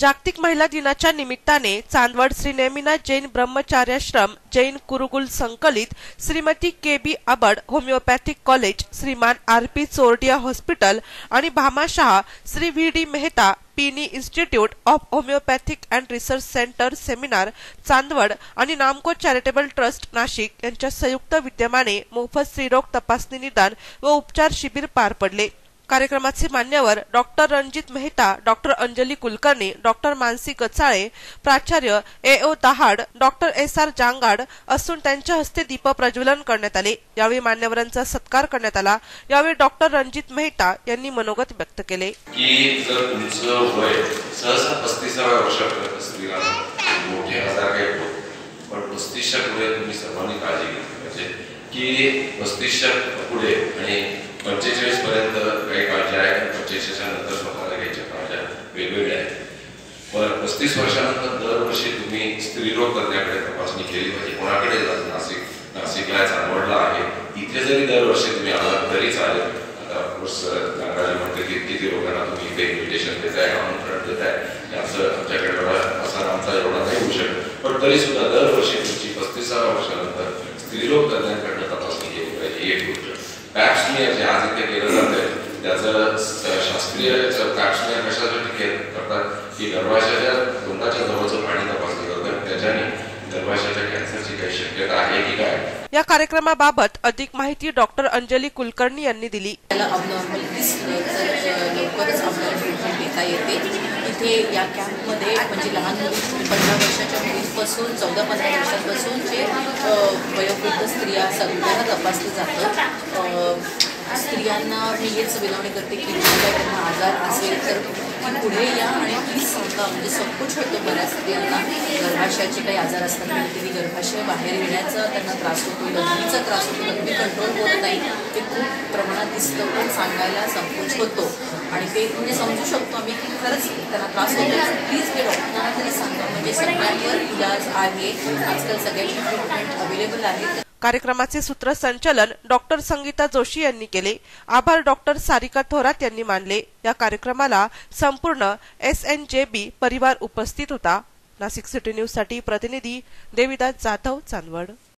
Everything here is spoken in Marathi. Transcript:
जागतिक महिला दिनाच्या निमित्ताने चांदवड श्री नेमिना जैन ब्रह्मचार्याश्रम जैन कुरुकुल संकलित Shrimati K B Abad homeopathic college Shriman R P Chordia hospital आणि भामाशाह श्री व्ही डी मेहता पीनी institute of homeopathic and research centre seminar Chandwad आणि नामको चॅरिटेबल ट्रस्ट नाशिक यांच्या संयुक्त विद्यमाने मोफत स्त्रीरोग तपासणी निदान व उपचार शिबिर पार पडले. कार्यक्रमाचे मान्यवर doctor Ranjit Mehta doctor Anjali Kulkarni doctor Mansi Gachale प्राचार्य A O Dahad doctor S R Jangad असून त्यांच्या हस्ते दीप प्रज्वलन करण्यात आले. यावेळी मान्यवरांचा सत्कार करण्यात आला. यावेळी डॉक्टर रणजित मेहता यांनी मनोगत व्यक्त केले. की जर तुमचं वय सहसा पस्तीसाव्या वर्षापर्यंत स्त्रीला मोठे आजार काही होत पण पस्तीसच्या पुढे तुम्ही सर्वांनी काळजी घेतली पाहिजे. की पस्तीसच्या पुढे आणि पंचेचाळीस पर्यंत काही काळजी आहे पंचेचाळीसच्या नंतर स्वतःला घ्यायच्या काळज्या वेगवेगळ्या आहेत. पण पस्तीस वर्षानंतर दरवर्षी तुम्ही स्त्रीरोग करण्याकडे तपासणी केली पाहिजे. कोणाकडे जात नाशिक नाशिकला चांदवडला आहे? इथे जरी दरवर्षी तुम्ही आलात तरी चालेल. आता ऑफकोर्स नागाजी म्हणते की किती लोकांना तुम्ही इथे इन्व्हिटेशन देताय आमंत्रण देताय. याचं आमच्याकडे एवढा असा आमचा एवढा नाही होऊ शकत पण तरी सुद्धा दरवर्षी तुमची पस्तीसाव्या वर्षानंतर स्त्रीरोग तज्ञांकडनं तपासणी केली पाहिजे. एक गोष्ट. पॅप्समियर जे आज इथे केलं जातंय त्याचं शास्त्रीय पॅप्समियर कशासाठी के करतात? की गर्भाशयाच्या तोंडाच्या जवळचं पाणी तपासणी करतात त्याच्याने गर्भाशयाच्या कॅन्सरची काही शक्यता आहे की काय? या कार्यक्रमाबाबत अधिक माहिती डॉक्टर अंजली कुलकर्णी यांनी दिली. इथे या कॅम्पमध्ये म्हणजे लहान मुली पंधरा वर्षाच्या मुलींपासून चौदा पंधरा वर्षांपासून जे वयोवृद्ध स्त्रिया सगळ्यांना तपासलं जातं. स्त्रियांना मी हेच विनवणी करते की त्यांना आजार असेल तर पुढे या आणि ती सांगा. म्हणजे संकोच होतो बऱ्याच स्त्रियांना. गर्भाशयाचे काही आजार असतात म्हणजे तिने गर्भाशय बाहेर येण्याचा त्यांना त्रास होतो लग्नीचा त्रास होतो लग्नी कंट्रोल होत नाही. ते खूप प्रमाणात दिसतं पण सांगायला संकोच होतो. आणि ते म्हणजे समजू शकतो आम्ही की खरंच त्यांना त्रास होतो म्हणजे सगळ्यांवर इलाज आहे. आजकाल सगळ्यांची ट्रीटमेंट अवेलेबल आहे. कार्यक्रमाचे सूत्रसंचालन डॉक्टर संगीता जोशी यांनी केले. आभार डॉक्टर सारिका थोरात यांनी मानले. या कार्यक्रमाला संपूर्ण एस एन जे बी परिवार उपस्थित होता. नाशिक सिटी न्यूजसाठी प्रतिनिधी देविदास जाधव चांदवड.